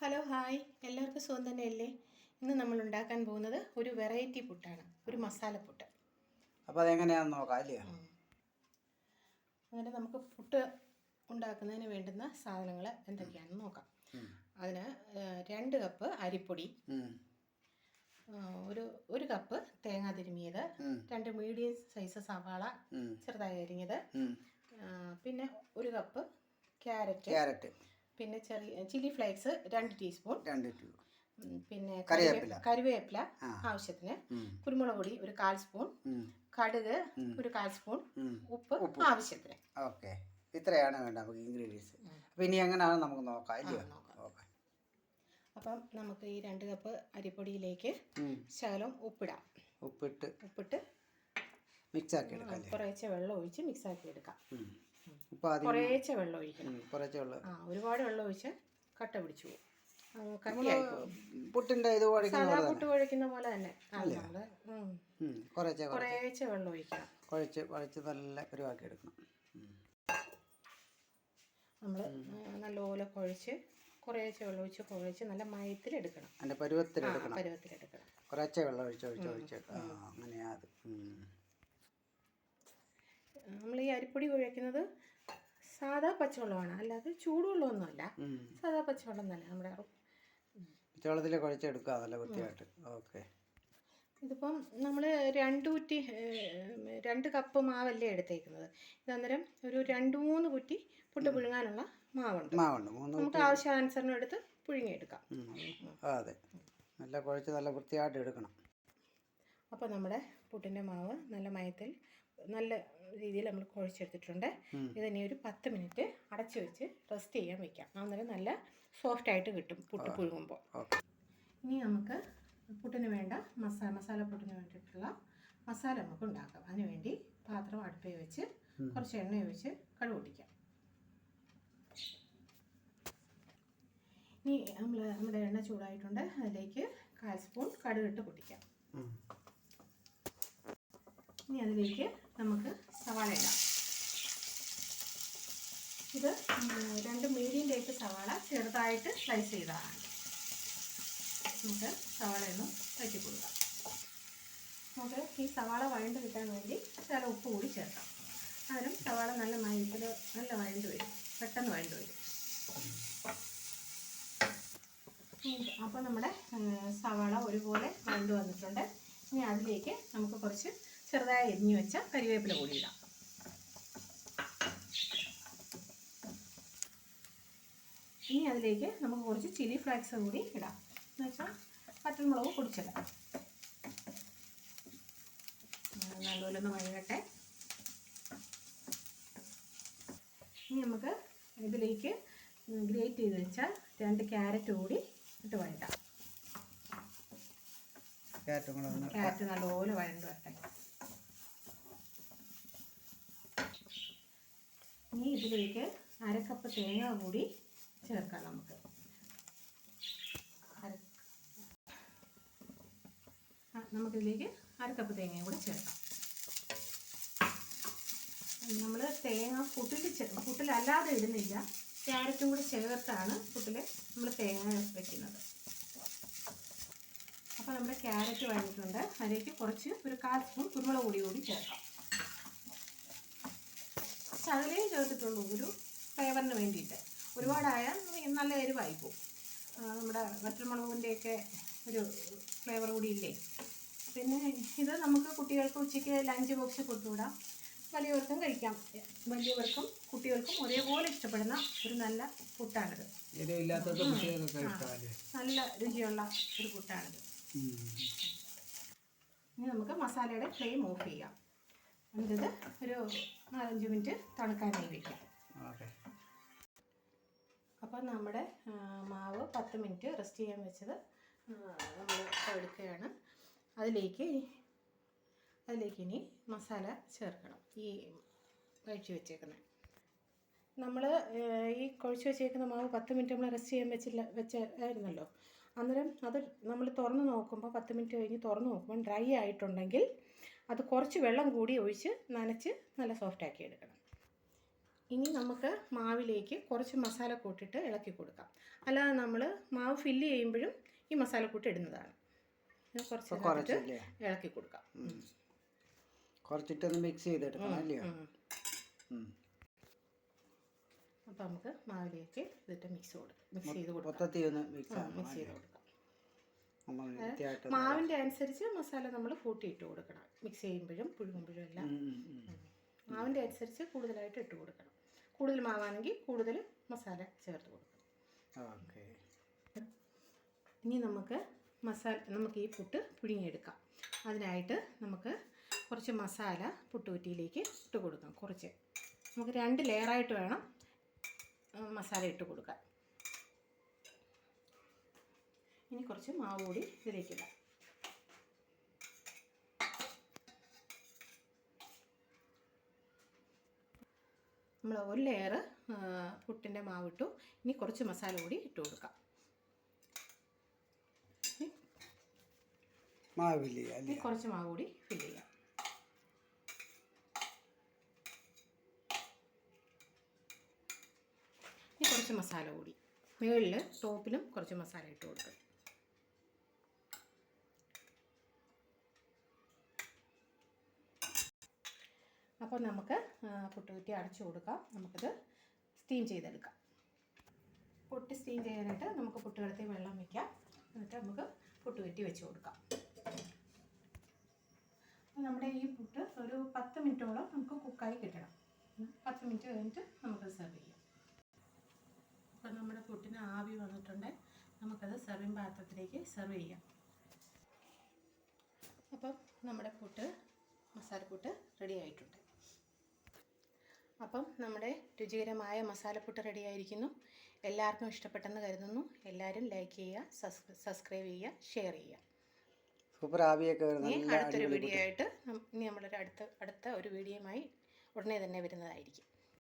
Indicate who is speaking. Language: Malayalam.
Speaker 1: Hello hi. എല്ലാവർക്കും സുഖം തന്നെയല്ലേ? ഇന്ന് നമ്മൾ ഉണ്ടാക്കാൻ പോകുന്നത് ഒരു വെറൈറ്റി പുട്ടാണ്. ഒരു മസാല പുട്ട്.
Speaker 2: അപ്പോൾ അതെങ്ങനെയാണെന്ന് നോക്കാം അല്ലേ?
Speaker 1: അങ്ങനെ നമുക്ക് പുട്ട് ഉണ്ടാക്കുന്നതിന് വേണ്ടുന്ന സാധനങ്ങൾ എന്തൊക്കെയാണെന്ന് നോക്കാം. അതിന് രണ്ട് കപ്പ് അരിപ്പൊടി. ഒരു ഒരു കപ്പ് തേങ്ങ തിരുമിയത്. രണ്ട് മീഡിയം സൈസ് സവാള ചെറുതായി അരിഞ്ഞത്. പിന്നെ ഒരു കപ്പ് ക്യാരറ്റ്.
Speaker 2: ക്യാരറ്റ്.
Speaker 1: പിന്നെ ചെറിയ ചില്ലി ഫ്ലേക്സ് രണ്ട് ടീസ്പൂൺ.
Speaker 2: രണ്ട്
Speaker 1: പിന്നെ
Speaker 2: കറിവേപ്പില.
Speaker 1: കറിവേപ്പില. ആവശ്യത്തിന്. കുരുമുളക് പൊടി ഒരു കാൽ സ്പൂൺ. കടുക് ഒരു കാൽ സ്പൂൺ.
Speaker 2: ഉപ്പ്
Speaker 1: ഉപ്പ്. ആവശ്യത്തിന്.
Speaker 2: ഓക്കെ. ഇത്രയാണ് വേണ്ട നമുക്ക് ഇൻഗ്രീഡിയൻസ് അപ്പോൾ ഇനി എങ്ങനെയാണ് നമുക്ക് നോക്കാം ഓക്കെ.
Speaker 1: അപ്പം നമുക്ക് ഈ രണ്ട് കപ്പ് അരിപ്പൊടിയിലേക്ക്. ശകലം ഉപ്പിടാം.
Speaker 2: ഉപ്പിട്ട്
Speaker 1: ഉപ്പിട്ട്
Speaker 2: മിക്സ് ആക്കി എടുക്കാം
Speaker 1: കുറേശ്ശെ വെള്ളം ഒഴിച്ച് മിക്സ് ആക്കി എടുക്കാം. കുറേശ്ശെ വെള്ളം ഒഴിക്കണം.
Speaker 2: കുറച്ച് വെള്ളം.
Speaker 1: ആ ഒരുപാട് വെള്ളം ഒഴിച്ച് കട്ട പിടിച്ചു പോകും. പോകും
Speaker 2: ഇത്
Speaker 1: സാധാ
Speaker 2: പോലെ
Speaker 1: പുട്ട് കുഴക്കുന്ന പോലെ തന്നെ.
Speaker 2: കുറേച്ചെ കുറച്ച്. കുറച്ച്
Speaker 1: കുറേശ്ശെ വെള്ളം ഒഴിക്കണം.
Speaker 2: കുഴച്ച് കുഴച്ച് നല്ല പരുവാക്കി എടുക്കണം.
Speaker 1: നമ്മൾ നല്ലപോലെ കുഴച്ച് കുറേശ്ശെ വെള്ളം ഒഴിച്ച് കുഴച്ച് നല്ല മയത്തിലെടുക്കണം
Speaker 2: അതിന്റെ പരുവത്തിലെടുക്കണം
Speaker 1: പരുവത്തിലെടുക്കണം
Speaker 2: കുറച്ച് വെള്ളം ഒഴിച്ച് ഒഴിച്ച് ഒഴിച്ച് അങ്ങനെയാ അത്.
Speaker 1: നമ്മൾ ഈ അരിപ്പൊടി ഉപയോഗിക്കുന്നത് സാധാ പച്ചവെള്ളമാണ്. അല്ലാതെ ചൂടുവെള്ളമൊന്നുമല്ല.
Speaker 2: അല്ല
Speaker 1: സാധാ പച്ചവെള്ളം തന്നെ നമ്മുടെ
Speaker 2: പച്ചവെള്ളത്തിൽ കുഴച്ചെടുക്കുക നല്ല വൃത്തിയായിട്ട്. ഓക്കെ.
Speaker 1: ഇതിപ്പം നമ്മൾ രണ്ട് കുറ്റി രണ്ട് കപ്പ് മാവല്ലേ എടുത്തേക്കുന്നത്. ഇത് അന്നേരം ഒരു രണ്ട് മൂന്ന് കുറ്റി പുട്ട് പുഴുങ്ങാനുള്ള മാവുണ്ട്.
Speaker 2: മാവുണ്ട്.
Speaker 1: നമുക്ക് ആവശ്യാനുസരണം എടുത്ത് പുഴുങ്ങിയെടുക്കാം.
Speaker 2: അതെ. നല്ല കുഴച്ച് നല്ല വൃത്തിയായിട്ട് എടുക്കണം.
Speaker 1: അപ്പോൾ നമ്മുടെ പുട്ടിന്റെ മാവ് നല്ല മയത്തിൽ നല്ല രീതിയിൽ നമ്മൾ കുഴച്ചെടുത്തിട്ടുണ്ട്. ഇതിനെ ഒരു പത്ത് മിനിറ്റ് അടച്ചു വെച്ച് റെസ്റ്റ് ചെയ്യാൻ വെക്കാം. അന്നേരം നല്ല സോഫ്റ്റ് ആയിട്ട് കിട്ടും പുട്ട് പുഴുങ്ങുമ്പോൾ. ഇനി നമുക്ക് പുട്ടിന് വേണ്ട മസാല മസാല പുട്ടിന് വേണ്ടിയിട്ടുള്ള മസാല നമുക്ക് ഉണ്ടാക്കാം. അതിനുവേണ്ടി പാത്രം അടുപ്പിൽ വെച്ച് കുറച്ച് എണ്ണ ഒഴിച്ച് കടുക് പൊട്ടിക്കാം ഇനി നമ്മൾ നമ്മുടെ എണ്ണ ചൂടായിട്ടുണ്ട്. അതിലേക്ക് കാൽ സ്പൂൺ കടുകിട്ട് പൊട്ടിക്കാം. ഇനി അതിലേക്ക് നമുക്ക് സവാള ഇടാം. ഇത് രണ്ട് മീഡിയം ടൈപ്പ് സവാള ചെറുതായിട്ട് സ്ലൈസ് ചെയ്തതാണ്. നമുക്ക് സവാള ഒന്ന് വഴറ്റി കൊടുക്കാം. നമുക്ക് ഈ സവാള വഴണ്ട് കിട്ടാൻ വേണ്ടി ചില ഉപ്പ് കൂടി ചേർക്കാം. അതിനും സവാള നല്ല മയത്തിൽ നല്ല വഴണ്ട് വരും. പെട്ടെന്ന് വഴണ്ട് വരും. അപ്പോൾ നമ്മുടെ സവാള ഒരുപോലെ വഴണ്ട് വന്നിട്ടുണ്ട്. ഇനി അതിലേക്ക് നമുക്ക് കുറച്ച് ചെറുതായി എരിഞ്ഞു വെച്ച കരിവേപ്പില കൂടി ഇടാം. ഇനി അതിലേക്ക് നമുക്ക് കുറച്ച് ചില്ലി ഫ്ലേക്സ് കൂടി ഇടാം. എന്ന് വെച്ചാൽ പച്ചമുളക് പൊടിച്ചിടാം നല്ലപോലെ ഒന്ന് വഴകട്ടെ ഇനി നമുക്ക് ഇതിലേക്ക് ഗ്രേറ്റ് ചെയ്ത് വെച്ചാൽ രണ്ട് ക്യാരറ്റ് കൂടി ഇട്ട് വഴട്ടാം
Speaker 2: ക്യാരറ്റ്
Speaker 1: നല്ലപോലെ വഴണ്ട് വരട്ടെ. ഇനി ഇതിലേക്ക് അര കപ്പ് തേങ്ങ കൂടി ചേർക്കാം നമുക്ക്. നമുക്കിതിലേക്ക് അര കപ്പ് തേങ്ങയും കൂടി ചേർക്കാം. നമ്മൾ തേങ്ങ പുട്ടിൽ പുട്ടിലല്ലാതെ ഇടുന്നില്ല. ക്യാരറ്റും കൂടി ചേർത്താണ് പുട്ടിൽ നമ്മൾ തേങ്ങ വെക്കുന്നത്. അപ്പോൾ നമ്മുടെ ക്യാരറ്റ് വഴങ്ങിയിട്ടുണ്ട് അതിലേക്ക് കുറച്ച് ഒരു കാൽ സ്പൂൺ കുരുമുളക് പൊടി കൂടി ചേർക്കാം. ശകലേ ചേർത്തിട്ടുള്ളൂ ഒരു ഫ്ലേവറിന് വേണ്ടിയിട്ട്. ഒരുപാടായാൽ നല്ല എരിവായി പോകും നമ്മുടെ വറ്റൽമുളകിന്റെയൊക്കെ ഒരു ഫ്ലേവർ കൂടി ഇല്ലേ? പിന്നെ ഇത് നമുക്ക് കുട്ടികൾക്ക് ഉച്ചയ്ക്ക് ലഞ്ച് ബോക്സ് കൊടുത്തുവിടാം. വലിയവർക്കും കഴിക്കാം. വലിയവർക്കും കുട്ടികൾക്കും ഒരേപോലെ ഇഷ്ടപ്പെടുന്ന ഒരു നല്ല പുട്ടാണിത്. നല്ല രുചിയുള്ള ഒരു പുട്ടാണിത്. ഇനി നമുക്ക് മസാലയുടെ ഫ്ലെയിം ഓഫ് ചെയ്യാം. എന്നിട്ട് ഒരു നാലഞ്ച് മിനിറ്റ് തണുക്കാനായി വയ്ക്കാം
Speaker 2: ഓക്കെ.
Speaker 1: അപ്പോൾ നമ്മുടെ മാവ് പത്ത് മിനിറ്റ് റെസ്റ്റ് ചെയ്യാൻ വെച്ചത് നമ്മൾ എടുക്കുകയാണ്. അതിലേക്ക് അതിലേക്ക് ഇനി മസാല ചേർക്കണം ഈ കഴിച്ചു വെച്ചേക്കുന്നത് നമ്മൾ ഈ കുഴച്ച് വെച്ചേക്കുന്ന മാവ് പത്ത് മിനിറ്റ് നമ്മൾ റെസ്റ്റ് ചെയ്യാൻ വെച്ചില്ല വെച്ചായിരുന്നല്ലോ അന്നേരം അത് നമ്മൾ തുറന്ന് നോക്കുമ്പോൾ പത്ത് മിനിറ്റ് കഴിഞ്ഞ് തുറന്ന് നോക്കുമ്പോൾ ഡ്രൈ ആയിട്ടുണ്ടെങ്കിൽ അത് കുറച്ച് വെള്ളം കൂടി ഒഴിച്ച് നനച്ച് നല്ല സോഫ്റ്റ് ആക്കി എടുക്കണം. ഇനി നമുക്ക് മാവിലേക്ക് കുറച്ച് മസാല കൂട്ടിയിട്ട് ഇളക്കി കൊടുക്കാം. അല്ലാതെ നമ്മൾ മാവ് ഫില്ല് ചെയ്യുമ്പോഴും ഈ മസാല കൂട്ട് ഇടുന്നതാണ്. കുറച്ച്
Speaker 2: കുറച്ച്
Speaker 1: ഇളക്കി കൊടുക്കാം.
Speaker 2: കുറച്ചിട്ടൊന്ന് മിക്സ് ചെയ്തെടുക്കണം അല്ലയോ.
Speaker 1: അപ്പോൾ നമുക്ക് മാവിലേക്ക് ഇതിട്ട് മിക്സ് കൊടുക്കാം മിക്സ് ചെയ്ത് കൊടുക്കാം.
Speaker 2: മൊത്തത്തിൽ ഒന്ന് മിക്സ്
Speaker 1: മിക്സ് ചെയ്ത് കൊടുക്കാം. മാവിന്റെ അനുസരിച്ച് മസാല നമ്മൾ കൂട്ടിയിട്ട് കൊടുക്കണം. മിക്സ് ചെയ്യുമ്പോഴും പുഴുങ്ങുമ്പോഴും എല്ലാം. മാവിന്റെ അനുസരിച്ച് കൂടുതലായിട്ട് ഇട്ട് കൊടുക്കണം. കൂടുതൽ മാവാണെങ്കിൽ കൂടുതൽ മസാല ചേർത്ത് കൊടുക്കണം.
Speaker 2: ഓക്കെ.
Speaker 1: ഇനി നമുക്ക് മസാല നമുക്ക് ഈ പുട്ട് പുഴുങ്ങിയെടുക്കാം. അതിനായിട്ട് നമുക്ക് കുറച്ച് മസാല പുട്ടുകുറ്റിയിലേക്ക് ഇട്ട് കൊടുക്കാം. കുറച്ച്. നമുക്ക് രണ്ട് ലെയറായിട്ട് വേണം മസാല ഇട്ട് കൊടുക്കാൻ. ഇനി കുറച്ച് മാവ് കൂടി ഇതിലേക്ക് ഇടാം നമ്മൾ ഒരു ലെയർ പുട്ടിന്റെ ഇട്ടു ഇനി കുറച്ച് മസാല കൂടി ഇട്ട് കൊടുക്കാം.
Speaker 2: മാവ്
Speaker 1: ഇനി കുറച്ച് മാവ് കൂടി ഫില്ല് ചെയ്യാം. ഇനി കുറച്ച് മസാല കൂടി. മുകളിൽ ടോപ്പിലും കുറച്ച് മസാല ഇട്ട് കൊടുക്കും. അപ്പോൾ നമുക്ക് പുട്ടുകുറ്റി അടച്ചു കൊടുക്കാം. നമുക്കിത് സ്റ്റീം ചെയ്തെടുക്കാം. പുട്ട് സ്റ്റീം ചെയ്യാനായിട്ട് നമുക്ക് പുട്ടുകളത്തിൽ വെള്ളം വയ്ക്കാം. എന്നിട്ട് നമുക്ക് പുട്ടുകുറ്റി വെച്ച് കൊടുക്കാം. നമ്മുടെ ഈ പുട്ട് ഒരു പത്ത് മിനിറ്റോളം നമുക്ക് കുക്കായി കിട്ടണം. പത്ത് മിനിറ്റ് കഴിഞ്ഞിട്ട് നമുക്ക് സെർവ് ചെയ്യാം. അപ്പോൾ നമ്മുടെ പുട്ടിന് ആവി വന്നിട്ടുണ്ട്. നമുക്കത് സെർവിങ് പാത്രത്തിലേക്ക് സെർവ് ചെയ്യാം. അപ്പം നമ്മുടെ പുട്ട് മസാലപ്പുട്ട് റെഡി ആയിട്ടുണ്ട്. അപ്പം നമ്മുടെ രുചികരമായ മസാലപ്പുട്ട് റെഡി ആയിരിക്കുന്നു എല്ലാവർക്കും ഇഷ്ടപ്പെട്ടെന്ന് കരുതുന്നു. എല്ലാവരും ലൈക്ക് ചെയ്യുക സബ്സ് സബ്സ്ക്രൈബ് ചെയ്യുക ഷെയർ ചെയ്യുക.
Speaker 2: സൂപ്പർ ആവിയൊക്കെ
Speaker 1: അടുത്തൊരു വീഡിയോ ആയിട്ട് ഇനി നമ്മളൊരു അടുത്ത അടുത്ത ഒരു വീഡിയോയുമായി ഉടനെ തന്നെ വരുന്നതായിരിക്കും.